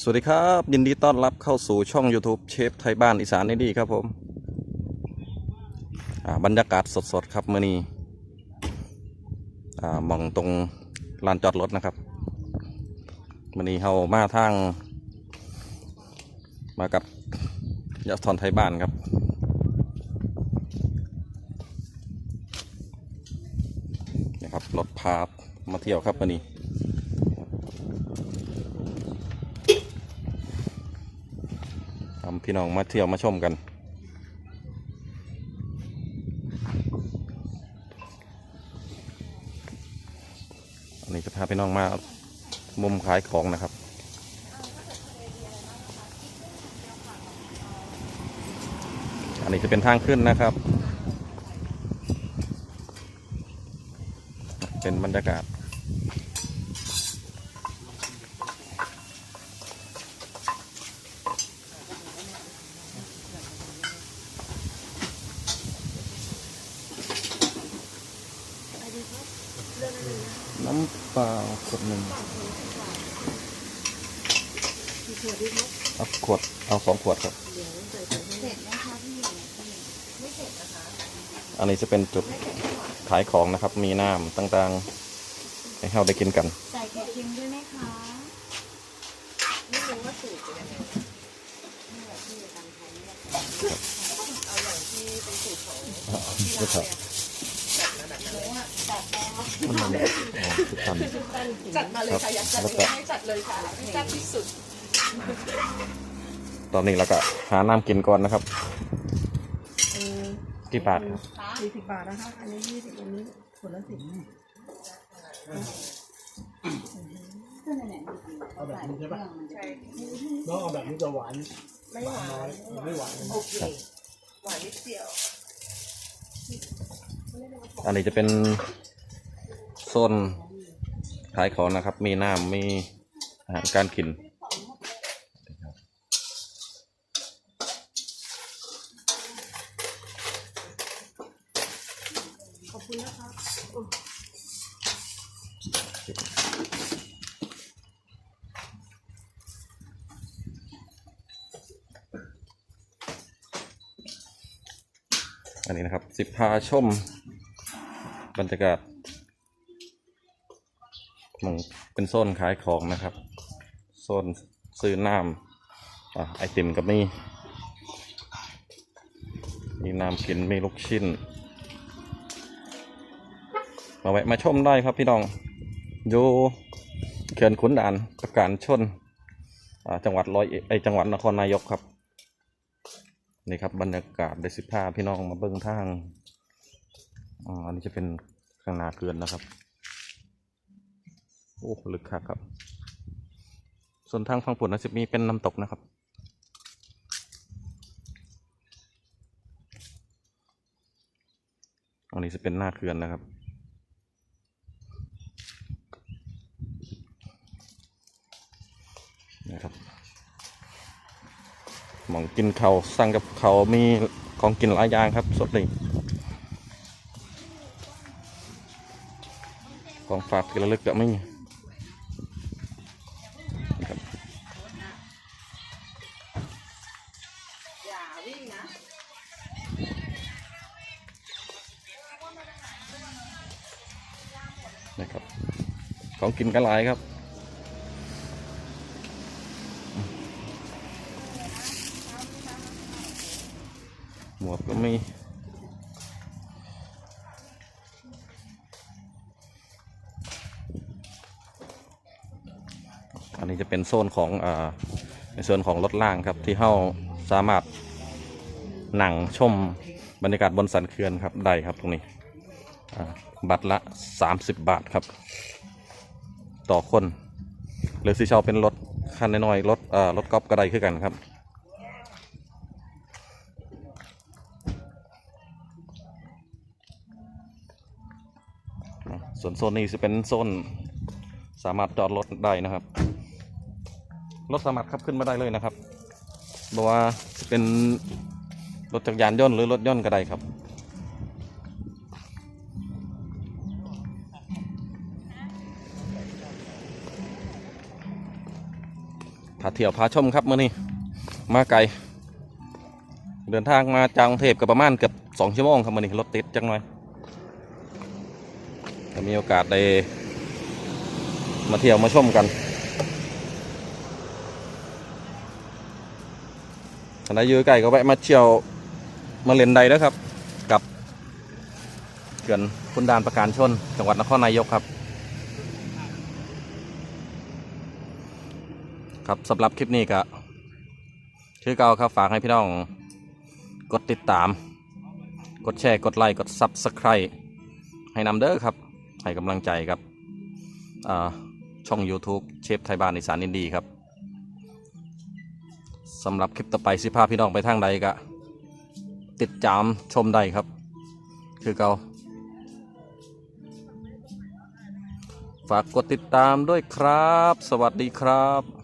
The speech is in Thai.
สวัสดีครับ ยินดีต้อนรับเข้าสู่ช่อง YouTube เชฟไทยบ้านอีสานนี่ดีครับผมบรรยากาศสดๆครับเมื่อนี้มองตรงลานจอดรถนะครับมื่อนี้เรามาทาง มากับยาทอนไทยบ้านครับนี่ครับรถพามาเที่ยวครับมื่อนี้ ทำ พี่น้องมาเที่ยวมาชมกัน อันนี้จะพาพี่น้องมามุมขายของนะครับอันนี้จะเป็นทางขึ้นนะครับ เป็นบรรยากาศ น้ำเปล่าขวดหนึ่งเอาขวดเอาสองขวดครับอันนี้จะเป็นจุดขายของนะครับ มีน้ำต่างๆ ให้เราได้กินกันใส่ไข่เค็มด้วยไหมคะไม่รู้ว่าสูตรจะยังไงนี่แหละที่จะทำไทยเนี่ยเอาอย่างที่เป็นสูตรของที่ร้านเนี่ยหนูอะจัด แล้วมันมันอ๋อทุกท่านจัดมาเลยค่ะอยากจัดแล้วยัก็งไงให้จัดเลยค่ะให้จัดที่สุด ตอนนี้เราก็หาน้ำกินก่อนนะครับกี่บาทครับสี่สิบบาทนะคะ อันนี้ยี่สิบอันนี้ผลละสิบเอาแบบนี้ใช่ปะน้องเอาแบบนี้จะหวานไม่หวานน้อยไม่หวานโอเคหวานนิดเดียวอันนี้จะเป็นโซนขายของนะครับ มีน้ำมีอาหารการกินขอบคุณนะคะอันนี้นะครับ สิบพาชมบรรยากาศ มองเป็นโซนขายของนะครับ โซนซื้อน้ำอไอติมกับมีมีน้ำกินมีลูกชิ้น มาแวะมาชมได้ครับพี่น้อง อยู่เขื่อนขุนด่านประการชน จังหวัดร้อยเอ็ดไอจังหวัดนครนายกครับ นี่ครับบรรยากาศได้สิบห้าพี่น้องมาเบิ้งทางอ๋ออันนี้จะเป็นข้างนาเกลือนนะครับ โอ้ลึกคักครับ ส่วนทางฝั่งผุนนะสิมีเป็นน้ำตกนะครับ อันนี้จะเป็นหน้าเขื่อนนะครับนะครับมองกินเขาวสั่งกับเขามีของกินหลายอย่างครับสดนี่ของฝากที่ระลึกก็ไม่มี วิ่งนะนะครับ ของกินก็หลายครับหมวกก็มีอันนี้จะเป็นโซนของอในส่วนของรถล่างครับที่เข้าสามารถ หนังชมบรรยากาศบนสันเขื่อนครับได้ครับตรงนี้อ่าบัตรละ 30 บาทครับ ต่อคน หรือสิเชาเป็นรถคันน้อยๆรถเอ่อรถกอล์ฟก็ได้คือกันครับ ส่วนโซนนี้จะเป็นโซนสามารถจอดรถได้นะครับ รถสามารถขับขึ้นมาได้เลยนะครับบอกว่าจะเป็น รถจักรยานยนต์หรือรถยนต์ก็ได้ครับถาเที่ยวพาชมครับมื่อนี้ มาไกล เดินทางมาจากกรุงเทพก็ประมาณเกือบสองชั่วโมงครับมื่อนี้รถติดจังหน่อยถ้ามีโอกาสได้มาเที่ยวมาชมกันท่านใดอยู่ก็แวะมาเที่ยว มาเล่นใดนะครับ กับเขื่อนคุณดานประการชน จังหวัดนครนายกครับ ครับสำหรับคลิปนี้ก็คือเก่าครับฝากให้พี่น้อง กดติดตาม กดแชร์กดไลค์กด Subscribe ให้นำเด้อครับ ให้กำลังใจครับช่อง YouTube เชฟไทยบ้านอีสานอินดีครับสำหรับคลิปต่อไปสิพาพี่น้องไปทางใดก็ ติดตามชมได้ครับ คือเกาฝากกดติดตามด้วยครับ สวัสดีครับ